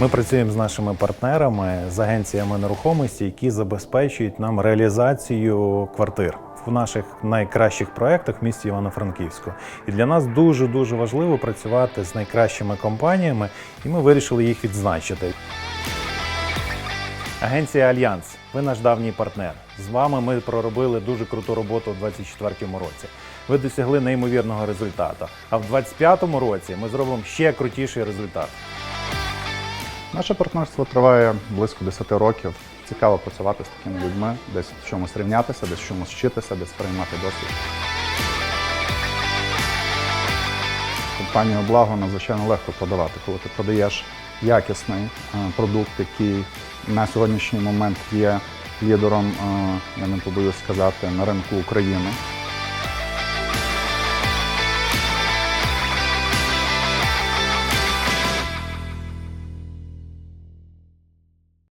Ми працюємо з нашими партнерами, з агенціями нерухомості, які забезпечують нам реалізацію квартир в наших найкращих проєктах в місті Івано-Франківську. І для нас дуже дуже важливо працювати з найкращими компаніями, і ми вирішили їх відзначити. Агенція Альянс, ви наш давній партнер. З вами ми проробили дуже круту роботу у 2024 році. Ви досягли неймовірного результату. А в 2025 році ми зробимо ще крутіший результат. Наше партнерство триває близько 10 років. Цікаво працювати з такими людьми, десь в чомусь рівнятися, десь в чомусь вчитися, десь приймати досвід. Компанію благо надзвичайно легко продавати, коли ти продаєш якісний е, продукт, який на сьогоднішній момент є лідером, е, я не побоюсь сказати, на ринку України.